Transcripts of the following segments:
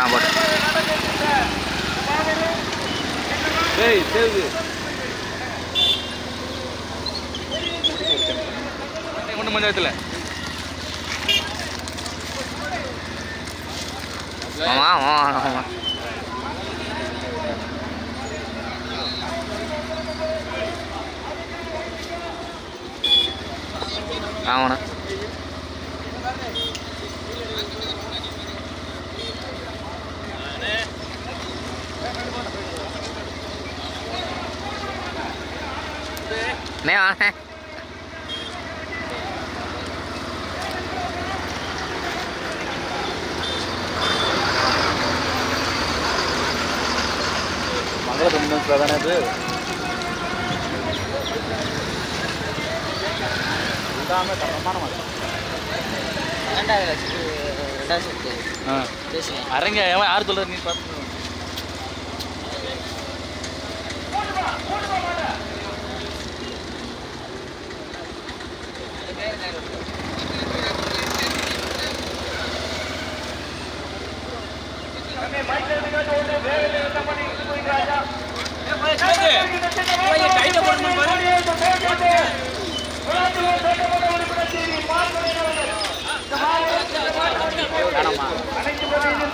ஆ போட்டு டேய் சேது கொண்டு பஞ்சாயத்தில் ஆமா ஆமா ஆமா ஆமாண்ணா நே வாண்ணே மங்கள கம்பெனிஸில் தானே இது எல்லாமே தரமான மாதிரி ஆ. அரங்க எவன் யார் சொல்கிறது நீ பார்த்து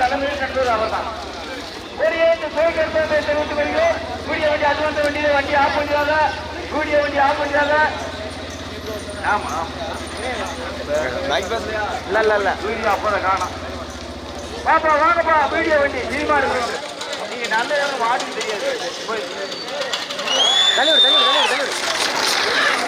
தலைமையில் அவர்தான் வருகிறோம் கூடிய வண்டி அது வந்த வண்டியில வண்டி ஆஃப் பண்ணிடாத கூடிய வண்டி ஆஃப் பண்ணிடாத ஆமா. இல்ல இல்ல இல்ல. வீடியோ அப்பதான் காணும். பாப்பா வாங்கப்பா. வீடியோ வண்டி. சினிமா இருக்கு நீங்க நல்ல இடம் வாடி தெரியாது போய். தலைவர் தலைவர் தலைவர் தலைவர்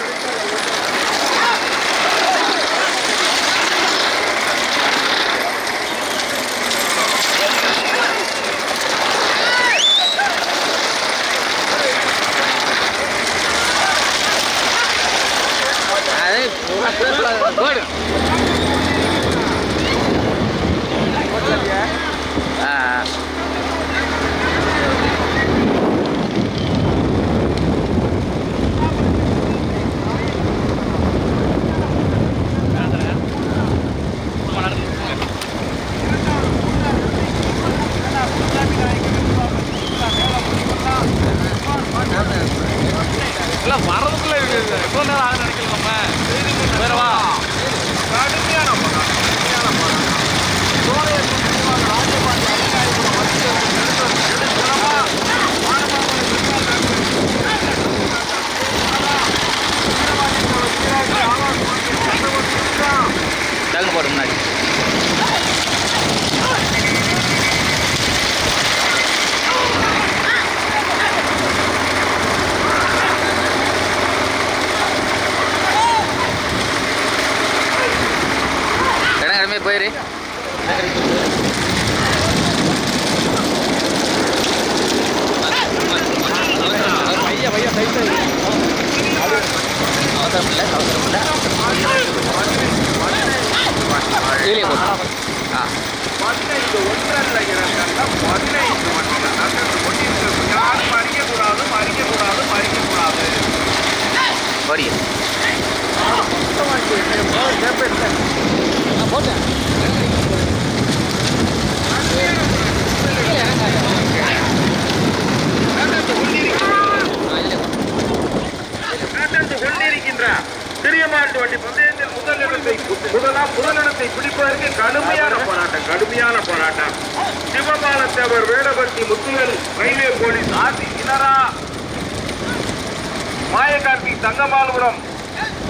அது போடு ஆ ஆ. இல்லை வரதுக்குள்ள எவ்வளோ நேரம் ஆகுது நினைக்கல நம்ம. வேற கடுமையான படம் கடுமையான படம் சோழைய ராஜபாண்டி அதிகாரிகளோட டக்கு போடு முன்னாடி. போயிரு. பையன் பையன் சைஸ் அவசரம் இல்லை அவசரம் இல்லை கீழே போட்டு ஆ. பதினைந்து ஒன்றல்ல பதினைந்து வண்டிகள் யாரும் மறிக்கக்கூடாது மறிக்கக்கூடாது மறிக்கக்கூடாது ஓடி போட்டேன் நடந்து கொண்டிருக்கின்ற சிறிய முதலிடத்தை முதலாம் பிடிப்பதற்கு கடுமையான போராட்டம் கடுமையான போராட்டம் சிவபாலத்தேவர் வேடபர்த்தி முத்துகள் ரயில்வே போலீஸ் ஆதி இனரா மாயக்கார்த்தி தங்கமாலபுரம்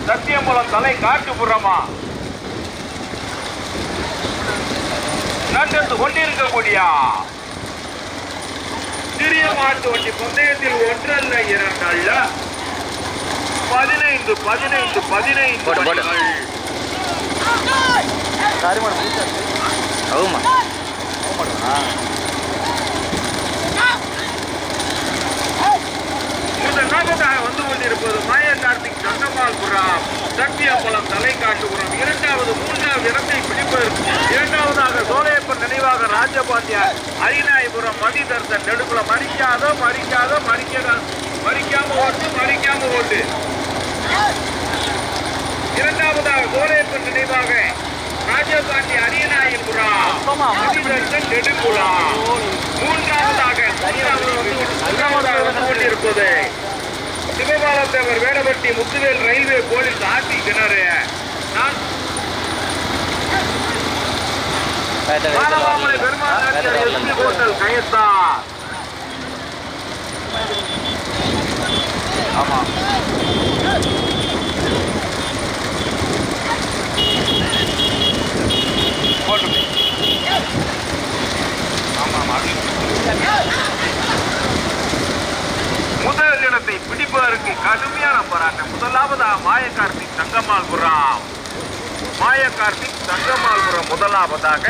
சத்தியம்பலம் தலை காட்டுப்புறமா? நடந்து கொண்டிருக்கக்கூடிய சிறிய மாட்டு வண்டி பந்தயத்தில் ஒன்றல்ல இரண்டல்ல. பதினைந்து பதினைந்து பதினைந்து. காரியமான ஆமா. முதலாவதாக வந்து இருப்பது மாய கார்த்திக் தங்கம்மாள் புறம். சத்தியாபலம் தலை காட்டுபுறம் இரண்டாவது மூன்றாவது இடத்தை பிடிப்பதற்கு இரண்டாவதாக சோழையப்பன் நினைவாக ராஜபாண்டியார் அரிநாயபுரம் மதிதர்சன் நெடுப்புல மறிக்காதோ மறிக்காதோ மறிக்க மறிக்காம ஓட்டு மறிக்காம ஓட்டு. இரண்டாவதாக சோழையப்பன் நினைவாக ராஜபாண்டி அரியநாயபுரா மதிதர்சன் நெடுப்புலா மூன்றாவதாக மூன்றாவது வந்து கொண்டிருப்பது ஜெயகோபாலத்தேவர் வேடபட்டி முத்துவேல் ரயில்வே போலீஸ் ஆர்டி கிணறு. நான் மாணவாமலை பெருமாள் ஹோட்டல் கயத்தா ஆமா. ஆமா ஆமா. சுதந்திரத்தை பிடிப்பதற்கு கடுமையான போராட்டம். முதலாவதாக மாய கார்த்திக் தங்கமால்புரம் மாய கார்த்திக் தங்கமால்புரம் முதலாவதாக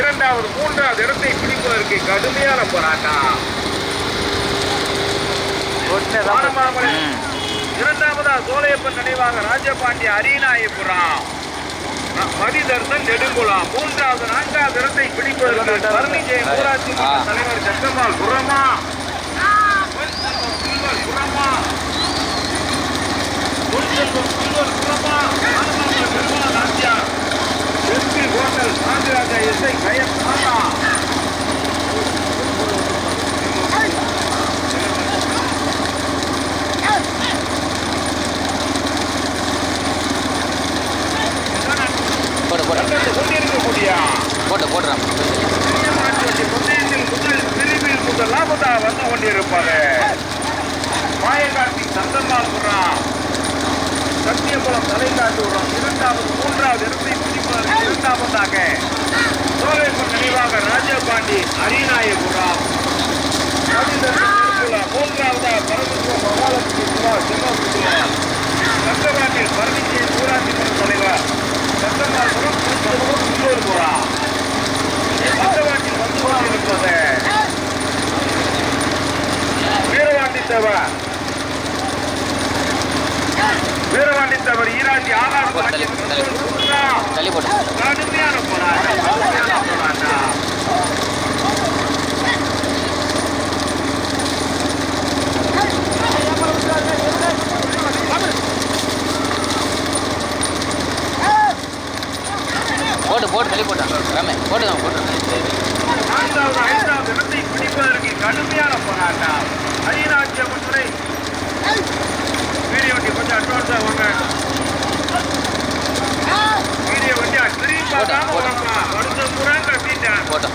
இரண்டாவது மூன்றாவது இடத்தை பிடிப்பதற்கு கடுமையான போராட்டம். இரண்டாவதா சோழையப்பன் நினைவாக ராஜபாண்டிய அரியநாயபுரம். மதிதர்சன் நெடுங்குளா மூன்றாவது நான்காவது இடத்தை பிடிப்பதற்கு தலைவர் சட்டமால் குரமா தள்ளி தள்ளி போட்டு போட்டு போட்டு தள்ளி போட்டான் ரமே போட்டு தான் நான்காவது ஐந்தாவது இடத்தை பிடிப்பதற்கு கடுமையான போராட்டம் அரியராஜ்ய முறை வீடியோ கொஞ்சம் அட்வான்ஸாக ஒன்று போட்டோம் போட்டோம்.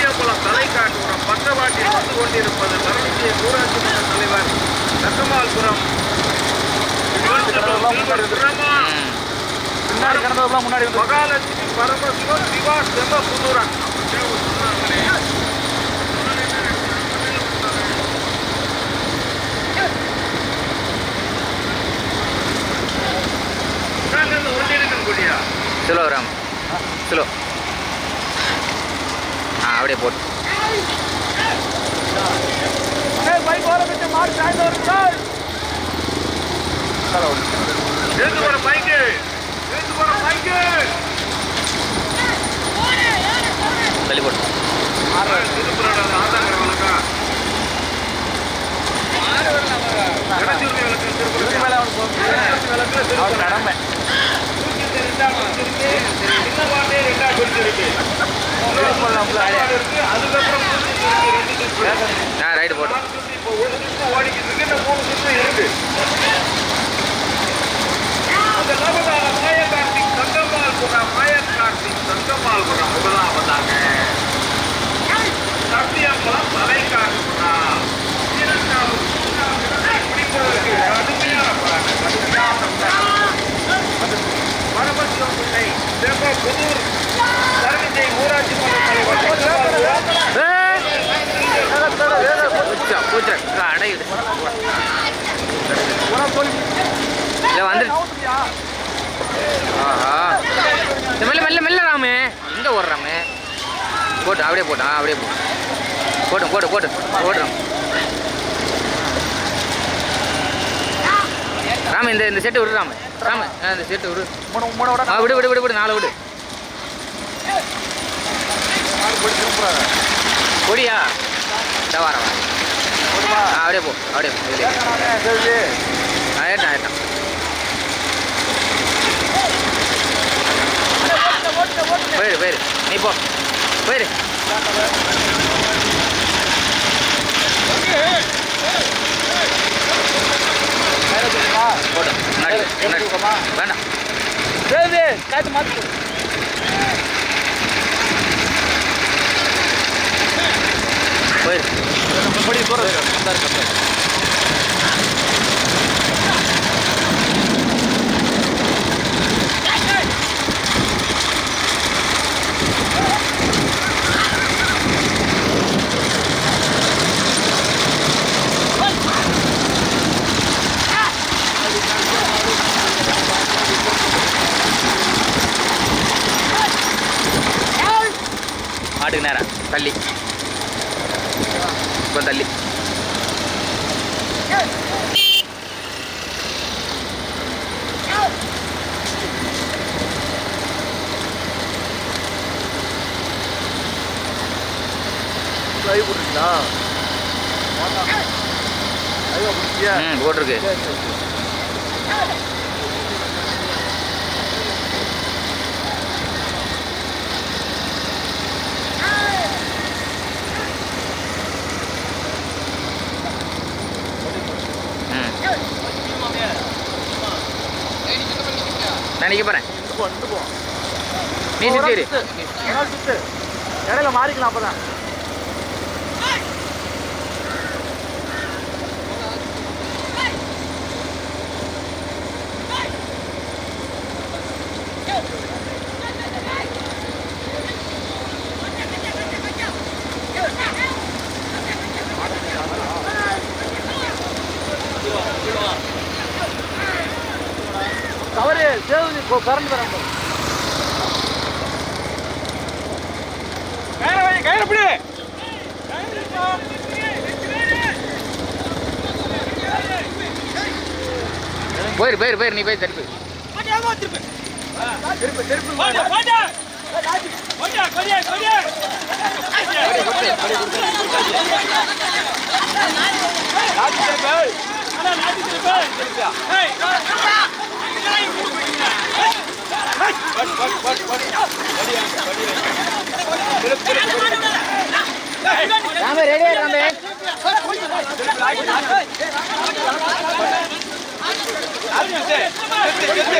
சத்தியகுளம் தலைக்காட்டுபுரம் பக்கவாட்டில் வந்து கொண்டிருப்பது மரணிய ஊராட்சி மன்ற தலைவர் தக்கமால்புரம் மகாலட்சுமி பரமசிவம் சிவா செம்ம புதுரன் சிலோ ராம். சிலோ. போற பைக்கு தள்ளி போட்டு கடமை தூக்கிட்டு ஆ ரைட்டு போட்டு. நாலு சுத்து இப்போ ஒரு சுத்து ஓடிக்கிட்டு இருக்கு இந்த மூணு சுத்து இருக்கு அந்த நபதான மாய கார்த்திக் தங்கம்மாள்புரம் மாய கார்த்திக் தங்கம்மாள்புரம் முதலாவதாக சத்தியம்பலம் தலைக்காட்டுபுரம் இரண்டாவது மூன்றாவது இடத்தை பிடிப்பதற்கு கடுமையான போராட்டம் கடுமையான போராட்டம். பரமசிவம் பிள்ளை செவ்வ புதூர் தரணிச்சை ஊராட்சி மன்ற தலைவர் பூச்சா பூச்சா அடையுது இல்லை வந்துரு ஆஹா. மெல்ல மெல்ல மெல்ல ராமு. எங்கே ஓடுறாமு போட்டு அப்படியே போட்டு ஆ அப்படியே போட்டு. போட்டு போட்டு போட்டு போட்டுறோம் ராமு. இந்த இந்த செட்டு விடு ராமு. ராமு இந்த செட்டு விடு. ஆ விடு விடு விடு விடு நாலு விடு. கொடியா இந்த வாரம். அப்படியே போ அப்படியே போ இதுலயே. சரி போயிரு போயிரு. நீ போ. போயிரு. போடு முன்னாடி. முன்னாடி வேண்டாம் காய்ச்சி மாற்றி போயிரு. படி தூரம் மாட்டுக்கு நேரம் தள்ளி. இப்போ தள்ளி. போட்டிருக்கு. நான் நிற்க போகிறேன் நீ சுற்றி இரு. ஒரு நாள் சுத்து. இடையில மாறிக்கலாம் அப்பதான். சேது கரண்ட் தரேன். கயிறு வை கயிறு பிடி. போயிரு போயிரு போயிரு நீ போய் தள்ளி போயிரு திருப்பு. திருப்பு ராமே ரெடியா ராமே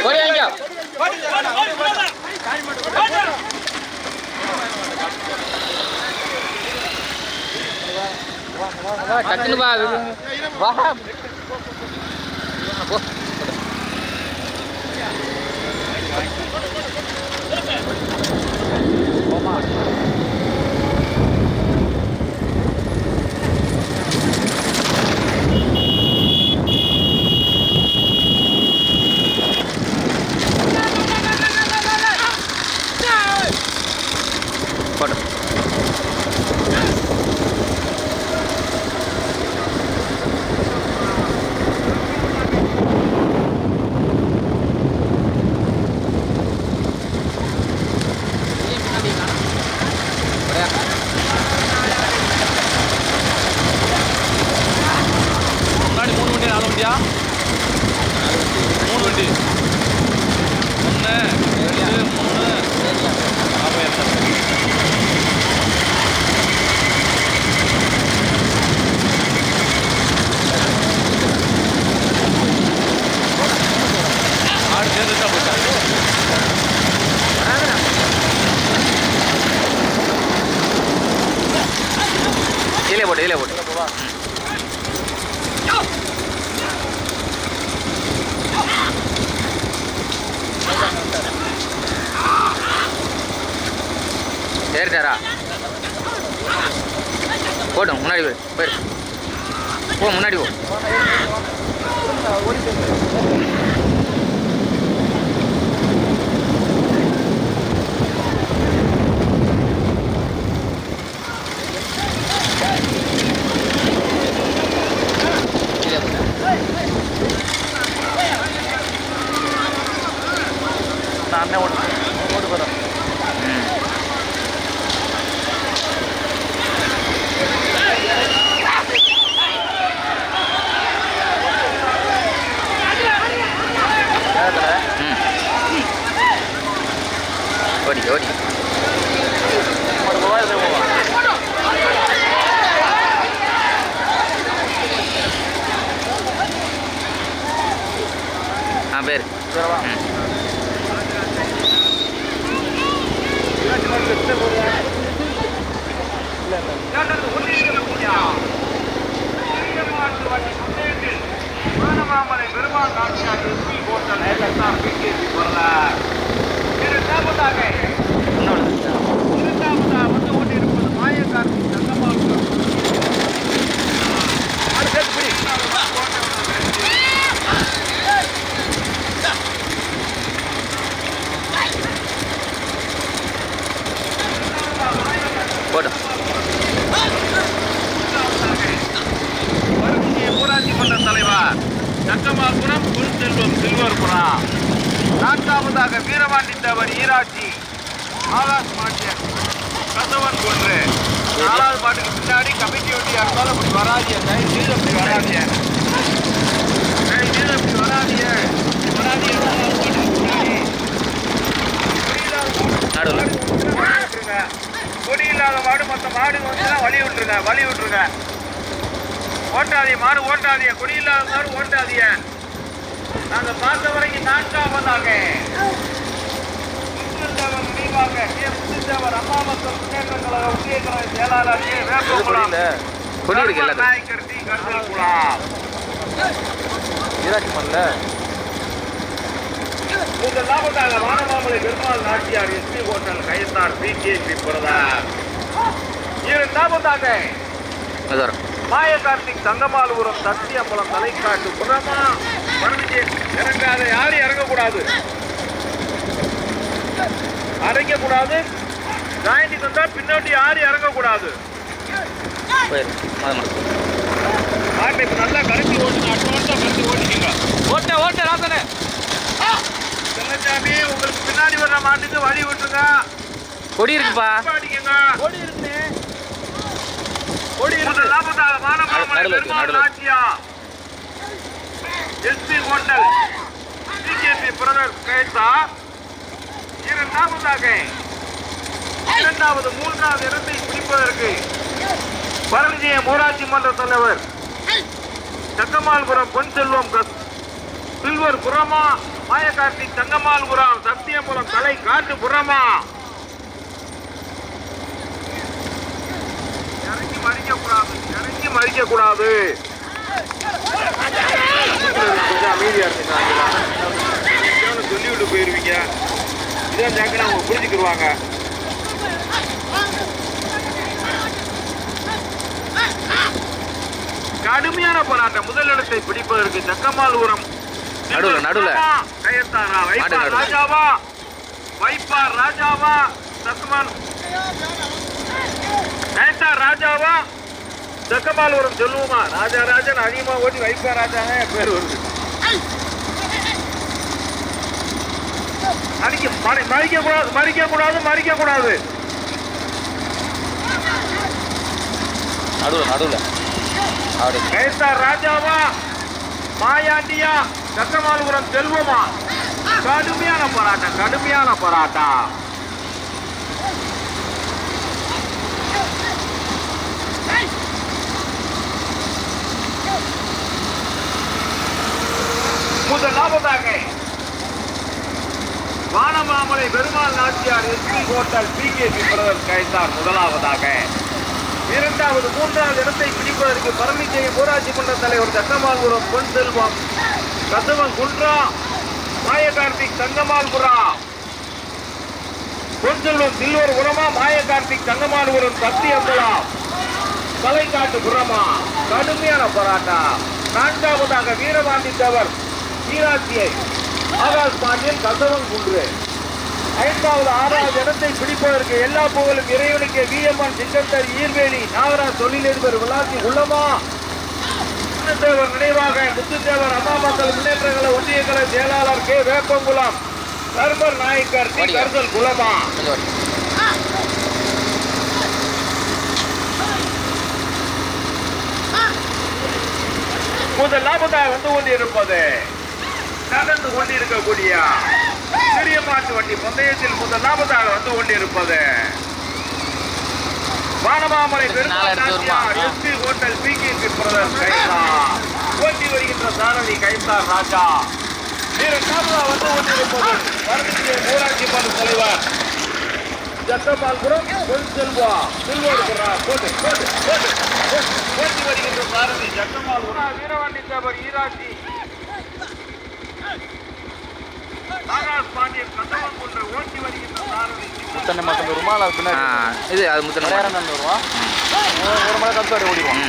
கொடி வாங்கிக்கோ டக்குன்னு வா. வா போ போடு முன்னாடி மூணு வண்டி நாலு வண்டியா? மூணு வண்டி. ஒன்று ரெண்டு மூணு. அப்போ ஆடு சேர்ந்துட்டா போயிட்டாங்க போட்டு இதிலே போட்டு சரிட்டாரா போட்டும் முன்னாடி போய் போயிரு. போ முன்னாடி போ கீழே போட்டு நான் அண்ணன் ஓட்டு ஓட்டு போகிறேன் ம் ஓடி ஓடி ஒரு போவா இதில் போவா ஆ பேர் சரிவா ம் Manamamalai Perumal Nachiyar SP hotel SR PKC வரலாறு இரண்டாவதாக இரண்டாவதாக வந்து கொண்டிருப்பது மாயக்கார்த்திக் தங்கமாபுரம் போட்டும் வருகிய ஊராட்சி மன்ற தலைவர் தங்கமாபுரம் குருசெல்வம் சில்வர்புரம் நான்காவதாக வீரபாண்டி தேவர் ஈராட்சி ஆகாஷ் மாட்டியன் கசவன் கொன்று நாலாவது பாட்டுக்கு பின்னாடி கமிட்டி வண்டியா இருந்தாலும் அப்படி வராதிய தயவு செய்து அப்படி வராதிய தயவு செய்து அப்படி வராதிய வராதிய நாலாவது பாட்டுக்கு பின்னாடி நடுவில். கொடி இல்லாத மாடு மற்ற மாடு வந்துச்சுன்னா வழி விட்டுருங்க வழி விட்டுருங்க ஓட்டாதீங்க மாடு ஓட்டாதீங்க கொடி இல்லாத மாடு ஓட்டாதீங்க நாங்க பார்த்த வரைக்கும் நான்காவதாக நினைவாக. முத்துத்தேவர் அம்மா மக்கள் முன்னேற்ற கழக ஒன்றிய கழக செயலாளர். வேப்பகுளம் நாயக்கர் டி. கருதல்குளம். ஈராட்சி பண்ணல முதலாவதாக வானமாமலை பெருமாள் நாச்சியார் எஸ்பி ஹோட்டல் கைத்தார் பி கே பி பிரதார். அது வரும் மாய கார்த்திக் தங்கமாலுபுரம் சத்தியம்பலம் தலைக்காட்டு புறமா. மறுபடியே இறங்காத யாரும் இறங்கக்கூடாது. இறங்கக்கூடாது ஜாயிண்டி தந்தா பின்னாடி யாரும் இறங்கக்கூடாது. இப்ப நல்லா கொடி இருக்குப்பா. இருக்குண்ணே. ஓடி லாபத்தாக மானமாமலை நடுவுல இருக்கு, பெருமாள் நடுவுல. ஹோட்டல். பிஜேபி பிரதர் கைத்தா இரண்டாவதாக இரண்டாவது மூன்றாவது இடத்தை பிடிப்பதற்கு பரணிஜயம் ஊராட்சி மன்ற தலைவர் தங்கமால்புரம் பொன் செல்வம் சில்வர் புறமா மாயகார்த்திக் தங்கமால்புரம் சத்தியபுரம் தலை காட்டு புறமா. இறங்கி மறிக்க கூடாது இறங்கி வரைக்கும் மறிக்க கூடாது கொஞ்சம் அமைதியா இருந்தீங்களா சொல்லி விட்டு போயிருவீங்க. இதான் ஜாக்கிரதை அவங்க புரிஞ்சுக்கிடுவாங்க கடுமையான போராட்டம். முதல் இடத்தை பிடிப்பதற்கு சக்கமாலூரம் நடுவுல, நடுவுல. கயத்தாரா மாடு வைப்பார் நடுவுல. ராஜாவா. வைப்பார் ராஜாவா. சக்கமால் ராஜாவா? சக்கமாலூரம் சொல்லுவோமா? ராஜா ராஜன் அதிகமா ஓட்டி வைப்பார் ராஜா பேர் வருது? அடிக்க மறி- மறிக்க கூடாது மறிக்க கூடாது மறிக்க கூடாது. நடுவில் நடுவில். அப்படி கைத்தார் ராஜாவா? மாயாண்டியா? சக்கமாலபுரம் செல்வமா கடுமையான போராட்டம் கடுமையான போராட்டம். முதலாவதாக Vanamamalai Perumal Nachiyar SP hotel PKP brother கைத்தார் முதலாவதாக. இரண்டாவது மூன்றாவது இடத்தை பிடிப்பதற்கு பரமிச்சை ஊராட்சி மன்ற தலைவர் சட்டமால்புரம் பொன் செல்வம் கதவன் குன்றா மாய கார்த்திக் தங்கமால்புரா. பொன் செல்வம் சில்வர் உரமா மாய கார்த்திக் தங்கமால்புரம் சத்தியம்பலா தலைக்காட்டு புறமா. கடுமையான போராட்டம். நான்காவதாக வீரவாண்டி தேவர் ஈராட்சியை ஆகாஷ் பாண்டியன் கதவன் குன்று ஐந்தாவது ஆறாவது இடத்தை பிடிப்பதற்கு எல்லா புகழும் இறைவனுக்கு விஎம்ஆர் சிங்கத்தர் ஈர்வேலி நாகராஜ் தொழிலதிபர் விளாசி உள்ளமா முத்துத்தேவர் நினைவாக முத்துத்தேவர் அம்மா மக்கள் முன்னேற்றங்களை ஒன்றிய கலை செயலாளர் கே வேப்பங்குளம் சர்மர் நாயக்கர் டி. கருதல் குலமா ஓடி. முதலாவதாக வந்து கொண்டிருப்பது நடந்து கொண்டிருக்கக்கூடிய சிறிய மாட்டு வண்டி பந்தயத்தில் முதலாவதாக வந்து கொண்டிருப்பது. Vanamamalai? SP hotel PKP brother கைதா. ஓட்டி வருகின்ற சாரதி கைத்தார் ராஜா. இரண்டாவதா வந்து கொண்டிருப்பது. பரமத்திய ஊராட்சி மன்ற தலைவர் ஜட்டமால்புரம் பொன் செல்வா செல்வாடுகிறா போட்டு போட்டு போட்டு போட்டு. ஓட்டி வருகின்ற சாரதி ஜட்டமால்புரம் வீரவாண்டி தேவர் ஈராட்சி தண்ணி மட்டும் ஆ பின்னாடி இது அது முத்தன நேரம் தண்ணி வருவா ஒரு- மணி கழுத்து ஓடிடுவோம்.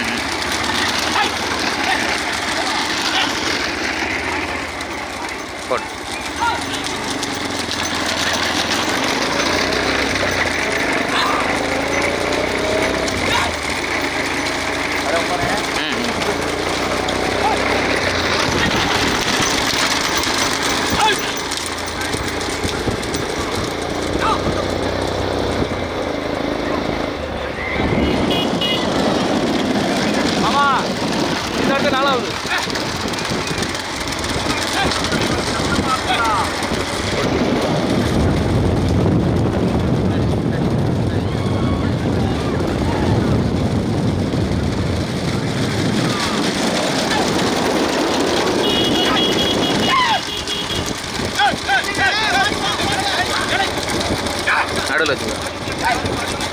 நடுவில் வச்சுக்கோ.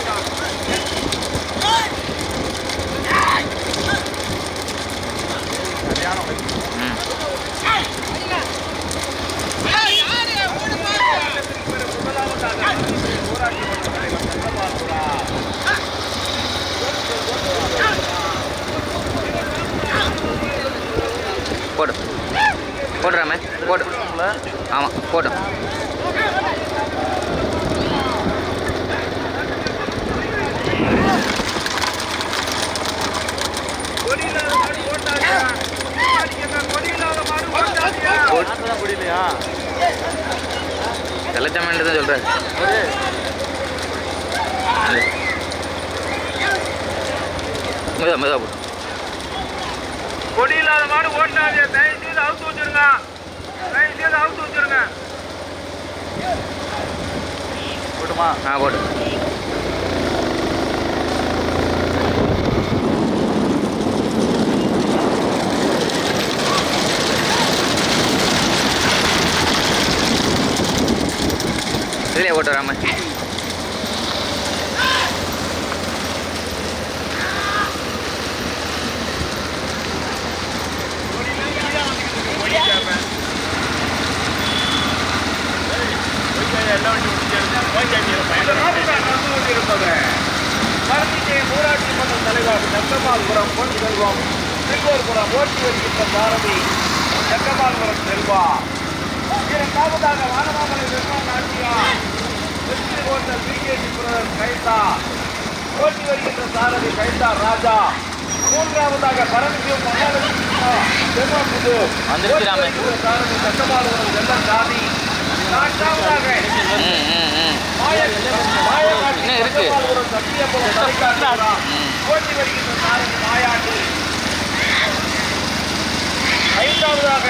போடு. போடுறாமே போடு. ஆமாம் போட்டோம் மாடு ஓட்டாதீங்க. தான் சொல்கிறேன் செல்லச்சாமன் தான் சொல்கிறாரு கொடி இல்லாத மாடு ஓட்டாதீங்க. தயவு செய்து அவுத்து வச்சுருங்க தயவு செய்து அவுத்து வச்சுருங்க போட்டுமா ஆ போட்டு இதுலேயே ஓட்டு வராமல் போராட்டி மன்ற தலைவர் செங்கமால்புரம் பொன் செல்வம் திருக்கோர்புரம் ஓட்டி வருகின்ற பாரதி செங்கமால்புரம் செல்வா. காவதாக வானமாமலை நிர்மாணம் ஆட்சியா வெற்றி போன்ற பிகேஜி புரதர் கைதா. ஓட்டி வருகின்ற சாரதி கைதா ராஜா. மூன்றாவதாக பரமசிவம் மகாலட்சுமி சாரதி சட்டமாலுவரம் வெள்ளம் சாதி நான்காவதாக மாயக்காட்டுவரம் சத்தியபுரம் தனிக்காட்டா ஓட்டி வருகின்ற சாரதி ஐந்தாவதாக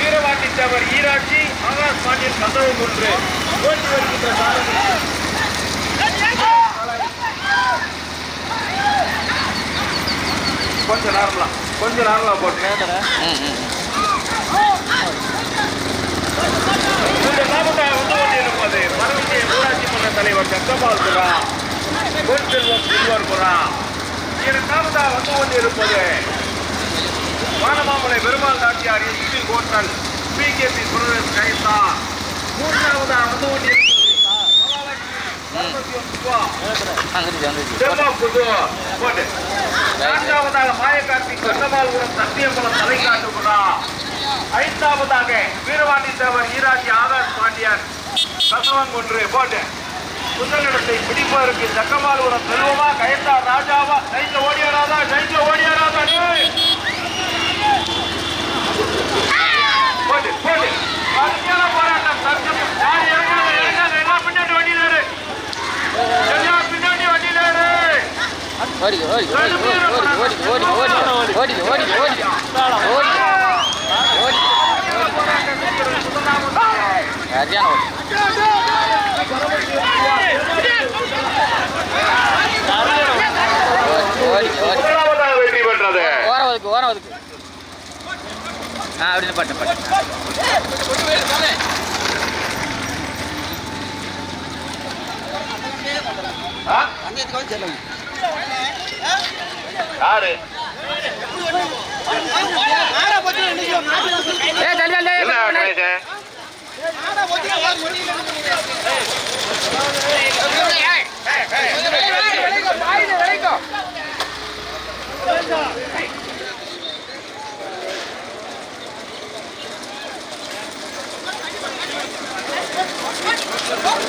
வீரவாட்டி தவர் ஈராட்சி ஆகாஷ் பாண்டியன் கதவும் ஒன்று ஓட்டி வருகின்ற காலத்தில் கொஞ்சம் நார்மலா கொஞ்சம் நார்மலா போட்டேன் இந்த நாமட்டா வந்து அது பரமசிய ஊராட்சி மன்ற தலைவர் ஜக்கபால் புறா. பொன் செல்வம் சில்வர் புறா. இந்த நாமட்டா வந்து கொண்டிருப்பது Perumal Nattiyar SP hotel P K P Suresh கைத்தா மூன்றாவது வந்து கொண்டிருக்கிறது நான்காவதாக மாயக்காட்சி கண்ணமால் உரம் சத்தியகுளம் தலைக்காட்டுகுடா ஐந்தாவதாக வீரவாணி தேவர் ஈராஜி ஆகாஷ் பாண்டியன் கசவன் ஒன்று போட்டு. முதலிடத்தை பிடிப்பதற்கு சக்கமால் உரம் செல்வமா? கயத்தா ராஜாவா? ஜெயிச்ச ஓடியாராதா? ஜெயிச்ச ஓடியாராதா? ஓடி ஓடி ஓடி ஓடி ஓடி ஓடி ஓடி ஓடி ஓடி ஓடி ஓடி ஓடி சரியான ஓடி ஓடி ஆ அப்படின்னு பட்டு பட்டு? யாரு? ஏ Right.